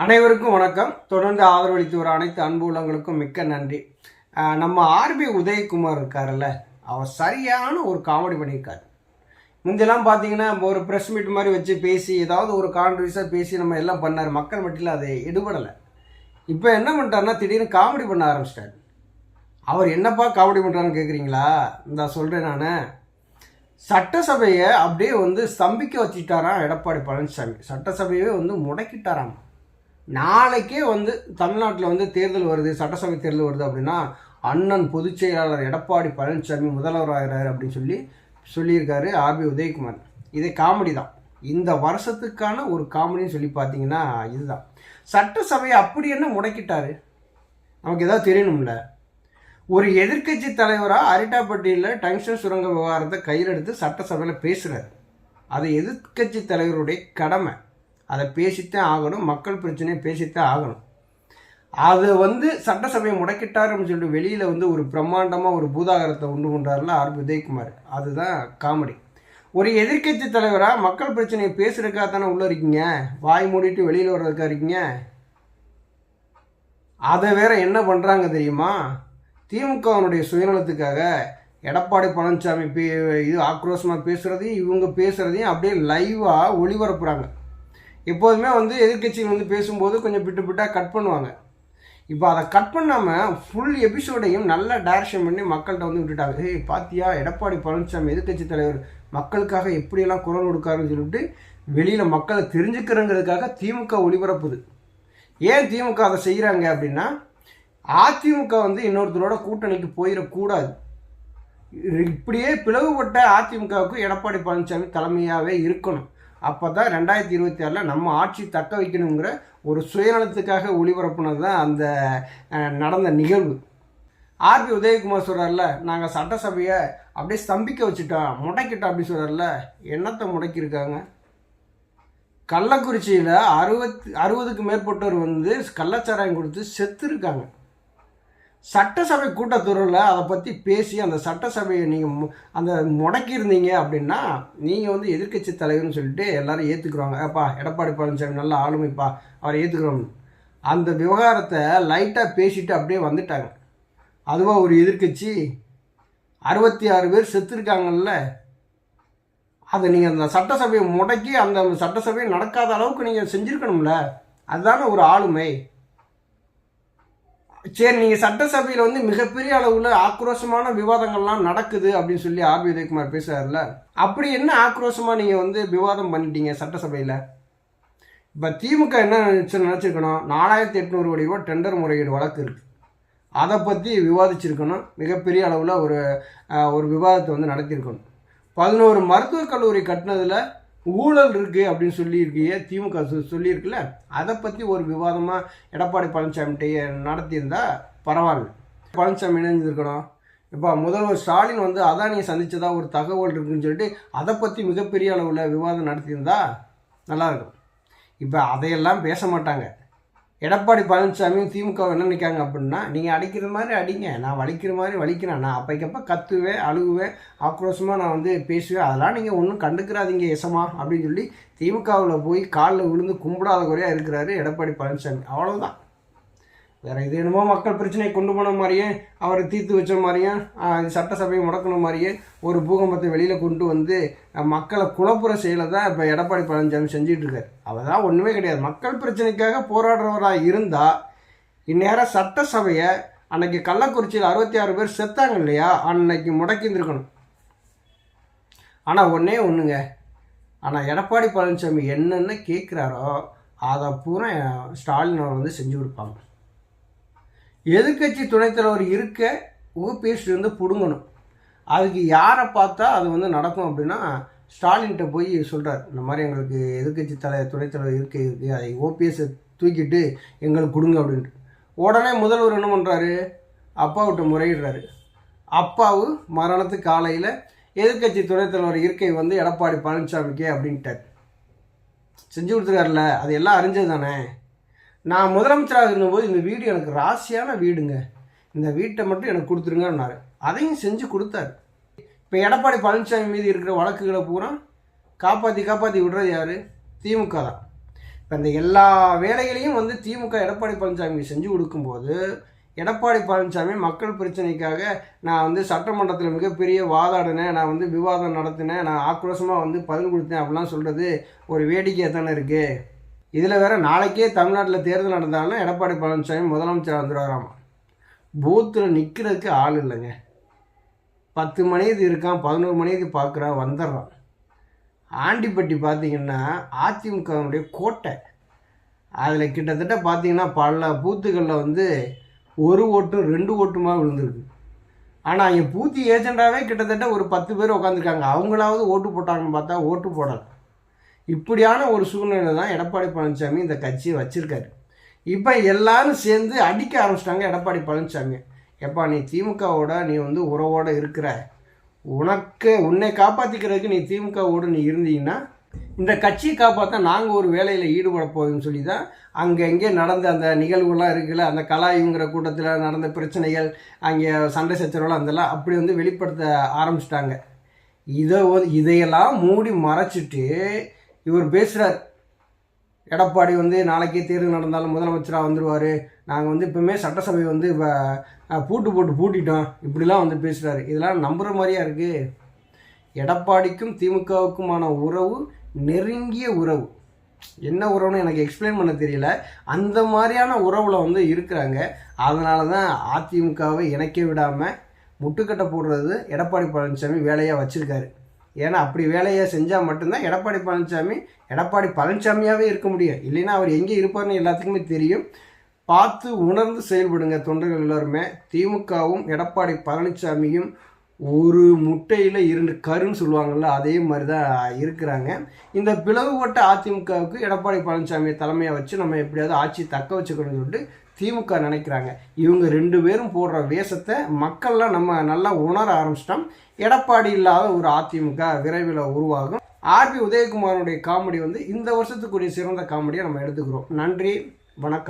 அனைவருக்கும் வணக்கம். தொடர்ந்து ஆதரவளித்து வர அனைத்து அன்பு உள்ளங்களுக்கும் மிக்க நன்றி. நம்ம ஆர்பி உதயகுமார் இருக்காருல்ல அவர் சரியான ஒரு காமெடி பண்ணியிருக்காரு. முந்தெல்லாம் பார்த்தீங்கன்னா நம்ம ஒரு ப்ரெஸ் மீட் மாதிரி வச்சு பேசி ஏதாவது ஒரு கான்ட்ரவர்ஸாக பேசி நம்ம எல்லாம் பண்ணார். மக்கள் மட்டியில் அதை எடுபடலை. இப்போ என்ன பண்ணிட்டாருன்னா திடீர்னு காமெடி பண்ண ஆரம்பிச்சிட்டாரு. அவர் என்னப்பா காமெடி பண்ணுறான்னு கேட்குறீங்களா இந்த சொல்கிறேன் நான். சட்டசபையை அப்படியே வந்து ஸ்தம்பிக்க வச்சுட்டாராம் எடப்பாடி பழனிசாமி. சட்டசபையவே வந்து முடக்கிட்டாராம். நாளைக்கே வந்து தமிழ்நாட்டில் வந்து தேர்தல் வருது சட்டசபை தேர்தல் வருது அப்படின்னா அண்ணன் பொதுச் செயலாளர் எடப்பாடி பழனிசாமி முதல்வராகிறார் அப்படின்னு சொல்லி சொல்லியிருக்காரு ஆர்பி உதயகுமார். இது காமெடி தான். இந்த வருஷத்துக்கான ஒரு காமெடின்னு சொல்லி பார்த்தீங்கன்னா இதுதான். சட்டசபையை அப்படி என்ன முடக்கிட்டாரு? நமக்கு ஏதாவது தெரியணும்ல. ஒரு எதிர்க்கட்சி தலைவராக அரிட்டாப்பட்டியில் டங்ஷன் சுரங்க விவகாரத்தை கையில் எடுத்து சட்டசபையில் பேசுகிறார் அது எதிர்க்கட்சி தலைவருடைய கடமை. அதை பேசித்தான் ஆகணும் மக்கள் பிரச்சனையை பேசித்தான் ஆகணும். அதை வந்து சட்டசபையை முடக்கிட்டார் அப்படின்னு சொல்லிட்டு வெளியில் வந்து ஒரு பிரம்மாண்டமாக ஒரு பூதாகரத்தை உண்டு கொண்டார்ல ஆர் உதயகுமார். அதுதான் காமெடி. ஒரு எதிர்க்கட்சி தலைவராக மக்கள் பிரச்சனையை பேசுறதுக்காக தானே உள்ளே இருக்கீங்க? வாய் மூடிட்டு வெளியில் வர்றதுக்காக இருக்கீங்க? அதை வேற என்ன பண்ணுறாங்க தெரியுமா? திமுகவினுடைய சுயநலத்துக்காக எடப்பாடி பழனிசாமி பே இது ஆக்ரோஷமாக பேசுகிறதையும் இவங்க பேசுகிறதையும் அப்படியே லைவாக ஒளிபரப்புகிறாங்க எப்போதுமே வந்து எதிர்கட்சிகள் வந்து பேசும்போது கொஞ்சம் பிட்டு பிட்டாக கட் பண்ணுவாங்க. இப்போ அதை கட் பண்ணாமல் ஃபுல் எபிசோடையும் நல்லா டேரக்ஷன் பண்ணி மக்கள்கிட்ட வந்து விட்டுட்டாங்க. ஏய் பாத்தியா எடப்பாடி பழனிசாமி எதிர்க்கட்சி தலைவர் மக்களுக்காக எப்படியெல்லாம் குரல் கொடுக்காருன்னு சொல்லிட்டு வெளியில் மக்களை தெரிஞ்சுக்கிறங்கிறதுக்காக திமுக ஒளிபரப்புது. ஏன் திமுக அதை செய்கிறாங்க அப்படின்னா அதிமுக வந்து இன்னொருத்தரோட கூட்டணிக்கு போயிடக்கூடாது. இப்படியே பிளவுபட்ட அதிமுகவுக்கு எடப்பாடி பழனிசாமி தலைமையாகவே இருக்கணும். அப்போ தான் ரெண்டாயிரத்தி இருபத்தி ஆறில் நம்ம ஆட்சி தக்க வைக்கணுங்கிற ஒரு சுயநலத்துக்காக ஒளிபரப்புனது தான் அந்த நடந்த நிகழ்வு. ஆர்பி உதயகுமார் சொல்கிறார்ல நாங்கள் சட்டசபையை அப்படியே ஸ்தம்பிக்க வச்சுட்டோம் முடக்கிட்டோம் அப்படின்னு சொல்கிறார்ல என்னத்தை முடக்கியிருக்காங்க? கள்ளக்குறிச்சியில் அறுபத் அறுபதுக்கு மேற்பட்டோர் வந்து கள்ளச்சாராயம் கொடுத்து செத்து இருக்காங்க சட்டசபை கூட்டத்தொடரில் அதை பற்றி பேசி அந்த சட்டசபையை நீங்கள் அந்த முடக்கியிருந்தீங்க அப்படின்னா நீங்கள் வந்து எதிர்க்கட்சி தலைவர்னு சொல்லிட்டு எல்லாரும் ஏற்றுக்குறாங்க ஏப்பா எடப்பாடி பழனிசாமி நல்ல ஆளுமைப்பா அவரை ஏற்றுக்கிறோம் அந்த விவகாரத்தை லைட்டாக பேசிட்டு அப்படியே வந்துட்டாங்க. அதுவாக ஒரு எதிர்க்கட்சி? அறுபத்தி ஆறு பேர் செத்துருக்காங்கல்ல. அதை நீங்கள் அந்த சட்டசபையை முடக்கி அந்த சட்டசபை நடக்காத அளவுக்கு நீங்கள் செஞ்சுருக்கணும்ல. அதுதானே ஒரு ஆளுமை. சரி நீங்கள் சட்டசபையில் வந்து மிகப்பெரிய அளவில் ஆக்ரோஷமான விவாதங்கள்லாம் நடக்குது அப்படின்னு சொல்லி ஆர் பி உதயகுமார் பேசுறாருல அப்படி என்ன ஆக்ரோஷமாக நீங்கள் வந்து விவாதம் பண்ணிட்டீங்க சட்டசபையில்? இப்போ திமுக என்ன நினச்சி நினச்சிருக்கணும்? நாலாயிரத்தி எட்நூறு கோடி ரூபா டெண்டர் முறையீடு வழக்கு இருக்குது அதை பற்றி விவாதிச்சிருக்கணும். மிகப்பெரிய அளவில் ஒரு ஒரு விவாதத்தை வந்து நடத்தியிருக்கணும். பதினோரு மருத்துவக் கல்லூரி கட்டினதில் ஊழல் இருக்குது அப்படின்னு சொல்லியிருக்கிய திமுக சொல்லியிருக்குல்ல அதை பற்றி ஒரு விவாதமாக எடப்பாடி பழனிசாமிகிட்டே நடத்தியிருந்தா பரவாயில்ல. பழனிசாமி இணைஞ்சிருக்கணும் இப்போ முதல்வர் ஸ்டாலின் வந்து அதானியை சந்தித்ததா ஒரு தகவல் இருக்குன்னு சொல்லிட்டு அதை பற்றி மிகப்பெரிய அளவில் விவாதம் நடத்தியிருந்தா நல்லாயிருக்கும் இப்போ அதையெல்லாம் பேச மாட்டாங்க. எடப்பாடி பழனிசாமியும் திமுக என்ன நினைக்காங்க அப்படின்னா நீங்கள் அடிக்கிற மாதிரி அடிங்க நான் வலிக்கிற மாதிரி வலிக்கிறேன் நான் அப்பைக்கப்போ கத்துவேன் அழுகுவேன் ஆக்ரோஷமாக நான் வந்து பேசுவேன் அதெல்லாம் நீங்கள் ஒன்றும் கண்டுக்கிறாதீங்க எசமா அப்படின்னு சொல்லி திமுகவில் போய் காலில் விழுந்து கும்பிடாத குறையாக இருக்கிறாரு எடப்பாடி பழனிசாமி. அவ்வளோதான் வேறு இது என்னமோ மக்கள் பிரச்சனையை கொண்டு போன மாதிரியே அவரை தீர்த்து வச்ச மாதிரியும் சட்டசபையை முடக்கணும் மாதிரியே ஒரு பூகம்பத்தை வெளியில் கொண்டு வந்து மக்களை குழப்புற செயலை தான் இப்போ எடப்பாடி பழனிசாமி செஞ்சிட்ருக்கார் அவர் தான் ஒன்றுமே கிடையாது. மக்கள் பிரச்சனைக்காக போராடுறவராக இருந்தால் இந்நேரம் சட்டசபையை அன்னைக்கு கள்ளக்குறிச்சியில் அறுபத்தி ஆறு பேர் செத்தாங்க இல்லையா? அன்னைக்கு முடக்கியிருந்துருக்கணும் ஆனால் ஒன்றே ஒன்றுங்க ஆனால் எடப்பாடி பழனிசாமி என்னென்ன கேட்குறாரோ அதை பூரா ஸ்டாலின் அவர் வந்து செஞ்சு கொடுப்பாங்க. எதிர்க்கட்சி துணைத் தலைவர் இருக்க ஓபிஎஸ்லேருந்து பிடுங்கணும். அதுக்கு யாரை பார்த்தா அது வந்து நடக்கும் அப்படின்னா ஸ்டாலின்கிட்ட போய் சொல்கிறார் இந்த மாதிரி எங்களுக்கு எதிர்க்கட்சி தலை துணைத் தலைவர் இருக்க இருக்கு அதை ஓபிஎஸ்ஸை தூக்கிட்டு எங்களுக்கு கொடுங்க அப்படின்ட்டு. உடனே முதல்வர் என்ன பண்ணுறாரு அப்பாவிட்ட முறையிடுறாரு. அப்பாவு மரணத்து காலையில் எதிர்க்கட்சி துணைத் தலைவர் இருக்கை வந்து எடப்பாடி பழனிசாமிக்கே அப்படின்ட்டார். செஞ்சு கொடுத்துருக்காருல அது எல்லாம் அறிஞ்சது தானே நான் முதலமைச்சராக இருந்தபோது இந்த வீடு எனக்கு ராசியான வீடுங்க. இந்த வீட்டை மட்டும் எனக்கு கொடுத்துருங்கன்னாரு. அதையும் செஞ்சு கொடுத்தாரு. இப்போ எடப்பாடி பழனிசாமி மீது இருக்கிற வழக்குகளை பூரா காப்பாற்றி காப்பாற்றி விடுறது யார்? திமுக தான். இப்போ இந்த எல்லா வேலைகளையும் வந்து திமுக எடப்பாடி பழனிசாமி செஞ்சு கொடுக்கும்போது எடப்பாடி பழனிசாமி மக்கள் பிரச்சனைக்காக நான் வந்து சட்டமன்றத்தில் மிகப்பெரிய வாதாடினேன். நான் வந்து விவாதம் நடத்தினேன். நான் ஆக்ரோஷமாக வந்து பதில் கொடுத்தேன் அப்படிலாம் சொல்கிறது ஒரு வேடிக்கையாக தானே இருக்குது இதில் வேற நாளைக்கே தமிழ்நாட்டில் தேர்தல் நடந்தாலும் எடப்பாடி பழனிசாமி முதலமைச்சர் வந்துடுவாராம் பூத்தில் நிற்கிறதுக்கு ஆள் இல்லைங்க. பத்து மணிக்கு இருக்கான் பதினோரு மணிக்கு பார்க்குறான் வந்துடுறான். ஆண்டிப்பட்டி பார்த்தீங்கன்னா அதிமுகவினுடைய கோட்டை. அதில் கிட்டத்தட்ட பார்த்தீங்கன்னா பல பூத்துக்களில் வந்து ஒரு ஓட்டும் ரெண்டு ஓட்டுமாக விழுந்திருக்கு. ஆனால் அங்கே பூத்தி ஏஜெண்டாகவே கிட்டத்தட்ட ஒரு பத்து பேர் உட்காந்துருக்காங்க அவங்களாவது ஓட்டு போட்டாங்கன்னு பார்த்தா ஓட்டு போடலை. இப்படியான ஒரு சூழ்நிலை தான் எடப்பாடி பழனிசாமி இந்த கட்சியை வச்சுருக்காரு. இப்போ எல்லாரும் சேர்ந்து அடிக்க ஆரம்பிச்சிட்டாங்க எடப்பாடி பழனிசாமி. எப்பா நீ திமுகவோட நீ வந்து உறவோடு இருக்கிற. உனக்கு உன்னை காப்பாற்றிக்கிறதுக்கு நீ திமுகவோடு நீ இருந்தீங்கன்னா இந்த கட்சியை காப்பாற்ற நாங்கள் ஒரு வேலையில் ஈடுபட போகுதுன்னு சொல்லி தான் அங்கே எங்கே நடந்த அந்த நிகழ்வுலாம் இருக்குல்ல அந்த கலாயுங்கிற கூட்டத்தில் நடந்த பிரச்சனைகள் அங்கே சண்டை சச்சரவுலாம் அதெல்லாம் அப்படி வந்து வெளிப்படுத்த ஆரம்பிச்சிட்டாங்க. இதை இதையெல்லாம் மூடி மறைச்சிட்டு இவர் பேசுகிறார் எடப்பாடி வந்து நாளைக்கே தேர்தல் நடந்தாலும் முதலமைச்சராக வந்துடுவார் நாங்கள் வந்து இப்போவுமே சட்டசபை வந்து இப்போ பூட்டு போட்டு பூட்டிட்டோம். இப்படிலாம் வந்து பேசுகிறாரு இதெல்லாம் நம்புகிற மாதிரியா இருக்குது எடப்பாடிக்கும் திமுகவுக்குமான உறவு நெருங்கிய உறவு. என்ன உறவுன்னு எனக்கு எக்ஸ்பிளைன் பண்ண தெரியல. அந்த மாதிரியான உறவில் வந்து இருக்கிறாங்க. அதனால தான் அதிமுகவை இணைக்க விடாமல் முட்டுக்கட்டை போடுறது எடப்பாடி பழனிசாமி வேலையாக வச்சுருக்காரு. ஏன்னா அப்படி வேலையை செஞ்சால் மட்டும்தான் எடப்பாடி பழனிசாமி எடப்பாடி பழனிசாமியாகவே இருக்க முடியும். இல்லைன்னா அவர் எங்கே இருப்பார்னு எல்லாத்துக்குமே தெரியும். பார்த்து உணர்ந்து செயல்படுங்க தொண்டர்கள் எல்லாருமே. திமுகவும் எடப்பாடி பழனிசாமியும் ஒரு முட்டையில் இரண்டு கருன்னு சொல்லுவாங்கள்ல அதே மாதிரி தான் இருக்கிறாங்க. இந்த பிளவுபட்ட அதிமுகவுக்கு எடப்பாடி பழனிசாமியை தலைமையாக வச்சு நம்ம எப்படியாவது ஆட்சி தக்க வச்சுக்கணும்னு சொல்லிட்டு திமுக நினைக்கிறாங்க. இவங்க ரெண்டு பேரும் போடுற வேஷத்தை மக்கள்லாம் நம்ம நல்லா உணர ஆரம்பிச்சிட்டோம். எடப்பாடி இல்லாத ஒரு அதிமுக விரைவில் உருவாகும். ஆர்பி உதயகுமாரனுடைய காமெடி வந்து இந்த வருஷத்துக்குரிய சிறந்த காமெடியை நம்ம எடுத்துக்கிறோம். நன்றி வணக்கம்.